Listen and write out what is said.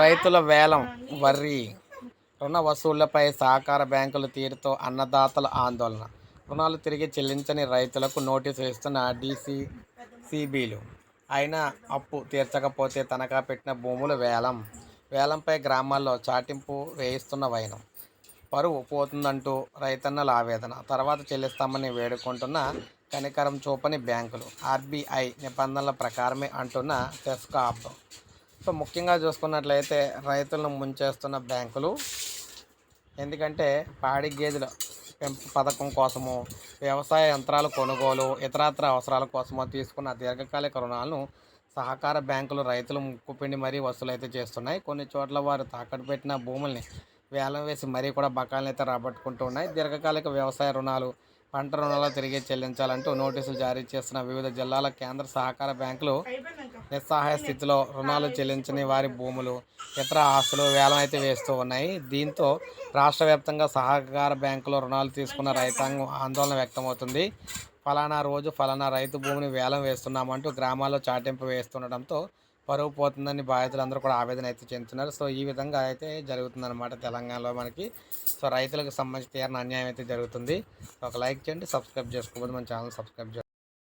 రైతుల వేలం వర్రి రుణ వసూళ్ళపై సహకార బ్యాంకుల తీరుతో అన్నదాతల ఆందోళన. రుణాలు తిరిగి చెల్లించని రైతులకు నోటీసులు ఇస్తున్న డీసీ సిబిలు అయినా అప్పు తీర్చకపోతే తనఖా పెట్టిన భూములు వేలం. వేలంపై గ్రామాల్లో చాటింపు వేయిస్తున్న వైనం. పరువు పోతుందంటూ రైతన్నల ఆవేదన. తర్వాత చెల్లిస్తామని వేడుకుంటున్న కనికరం చూపని బ్యాంకులు. ఆర్బీఐ నిబంధనల ప్రకారమే అంటున్న టెస్కాప్ సో ముఖ్యంగా చూసుకున్నట్లయితే రైతులను ముంచేస్తున్న బ్యాంకులు ఎందుకంటే పాడి గేదెల పెంపు పథకం కోసము వ్యవసాయ యంత్రాల కొనుగోలు ఇతరత్ర అవసరాల కోసమో తీసుకున్న దీర్ఘకాలిక రుణాలను సహకార బ్యాంకులు రైతులు ముక్కుపిండి మరీ వసూలైతే చేస్తున్నాయి. కొన్ని చోట్ల వారు తాకట్టు పెట్టిన భూముల్ని వేలం వేసి మరీ కూడా బకాలను అయితే రాబట్టుకుంటూ ఉన్నాయి. దీర్ఘకాలిక వ్యవసాయ రుణాలు పంట రుణాలు తిరిగి చెల్లించాలంటూ నోటీసులు జారీ చేస్తున్న వివిధ జిల్లాల కేంద్ర సహకార బ్యాంకులు నిస్సహాయ స్థితిలో రుణాలు చెల్లించని వారి భూములు ఇతర ఆస్తులు వేలం అయితే వేస్తూ ఉన్నాయి. దీంతో రాష్ట్ర వ్యాప్తంగా సహకార బ్యాంకులో రుణాలు తీసుకున్న రైతాంగం ఆందోళన వ్యక్తమవుతుంది. ఫలానా రోజు ఫలానా రైతు భూమిని వేలం వేస్తున్నామంటూ గ్రామాల్లో చాటింపు వేస్తుండటంతో పరువు పోతుందని బాధితులందరూ కూడా ఆవేదన అయితే చెందుతున్నారు. సో ఈ విధంగా అయితే జరుగుతుందన్నమాట తెలంగాణలో మనకి. సో రైతులకు సంబంధించి తీరని అన్యాయం అయితే జరుగుతుంది. ఒక లైక్ చేయండి సబ్స్క్రైబ్ చేసుకోకపోతే మన ఛానల్ సబ్స్క్రైబ్